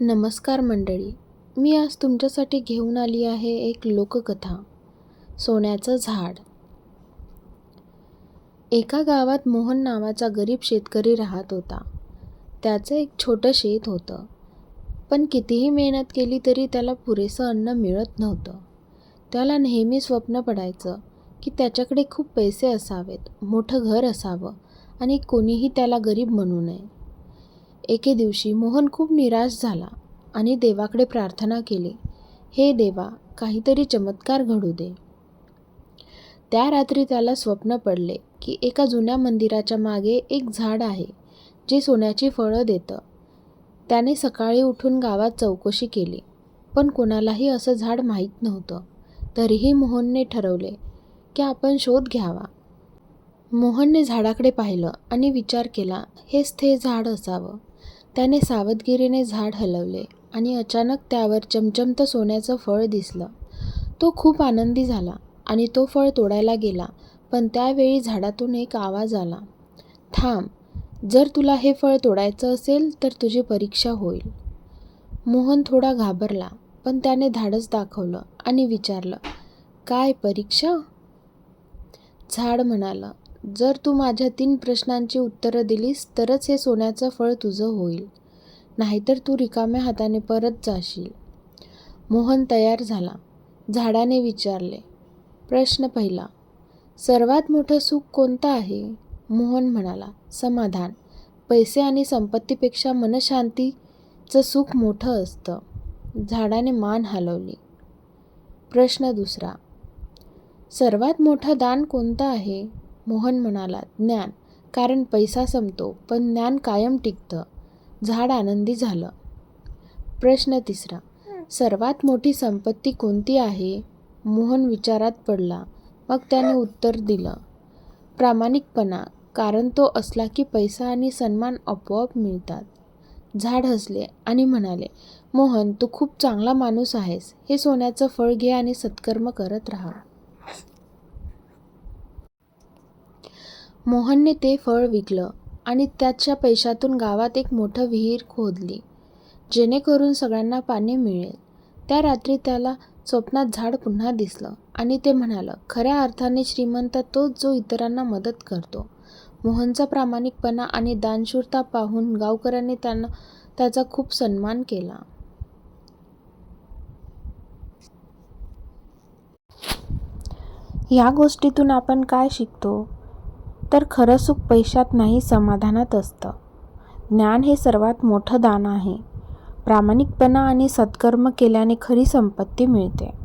नमस्कार मंडळी मी आज तुमच्यासाठी घेऊन आली आहे एक लोककथा सोन्याचं झाड. एका गावात मोहन नावाचा गरीब शेतकरी राहत होता. त्याचं एक छोटं शेत होतं पण कितीही मेहनत केली तरी त्याला पुरेसं अन्न मिळत नव्हतं. त्याला नेहमी स्वप्न पडायचं की त्याच्याकडे खूप पैसे असावेत मोठं घर असावं आणि कोणीही त्याला गरीब म्हणू नये. एके दिवशी मोहन खूप निराश झाला आणि देवाकडे प्रार्थना केली हे देवा काहीतरी चमत्कार घडू दे. त्या रात्री त्याला स्वप्न पडले की एका जुन्या मंदिराच्या मागे एक झाड आहे जे सोन्याची फळं देतं. त्याने सकाळी उठून गावात चौकशी केली पण कोणालाही असं झाड माहीत नव्हतं. तरीही मोहनने ठरवले की आपण शोध घ्यावा. मोहनने झाडाकडे पाहिलं आणि विचार केला हेच ते झाड असावं. त्याने सावधगिरीने झाड हलवले आणि अचानक त्यावर चमचमतं सोन्याचं फळ दिसलं. तो खूप आनंदी झाला आणि तो फळ तोडायला गेला पण त्यावेळी झाडातून एक आवाज आला. थांब जर तुला हे फळ तोडायचं असेल तर तुझी परीक्षा होईल. मोहन थोडा घाबरला पण त्याने धाडस दाखवलं आणि विचारलं काय परीक्षा? झाड म्हणालं जर तू माझ्या तीन प्रश्नांची उत्तरं दिलीस तरच हे सोन्याचं फळ तुझं होईल. नाहीतर तू रिकाम्या हाताने परत जाशील. मोहन तयार झाला. झाडाने विचारले. प्रश्न पहिला. सर्वात मोठं सुख कोणतं आहे? मोहन म्हणाला. समाधान. पैसे आणि संपत्तीपेक्षा मनशांतीचं सुख मोठं असतं. झाडाने मान हलवली. प्रश्न दुसरा. सर्वात मोठं दान कोणतं आहे? मोहन म्हणाला ज्ञान. कारण पैसा संपतो पण ज्ञान कायम टिकतं. झाड आनंदी झालं. प्रश्न तिसरा सर्वात मोठी संपत्ती कोणती आहे? मोहन विचारात पडला. मग त्याने उत्तर दिलं प्रामाणिकपणा. कारण तो असला की पैसा आणि सन्मान आपोआप मिळतात. झाड हसले आणि म्हणाले मोहन तू खूप चांगला माणूस आहेस. हे सोन्याचं फळ घे आणि सत्कर्म करत राहा. मोहनने ते फळ विकलं आणि त्याच्या पैशातून गावात एक मोठं विहीर खोदली जेणेकरून सगळ्यांना पाणी मिळेल. त्या रात्री त्याला स्वप्नात झाड पुन्हा दिसलं आणि ते म्हणालं खऱ्या अर्थाने श्रीमंत तोच जो इतरांना मदत करतो. मोहनचा प्रामाणिकपणा आणि दानशूरता पाहून गावकऱ्यांनी त्यांना त्याचा खूप सन्मान केला. या गोष्टीतून आपण काय शिकतो? तर खरं सुख पैशात नाही समाधानात असतं. ज्ञान हे सर्वात मोठं दान आहे. प्रामाणिकपणा आणि सत्कर्म केल्याने खरी संपत्ती मिळते.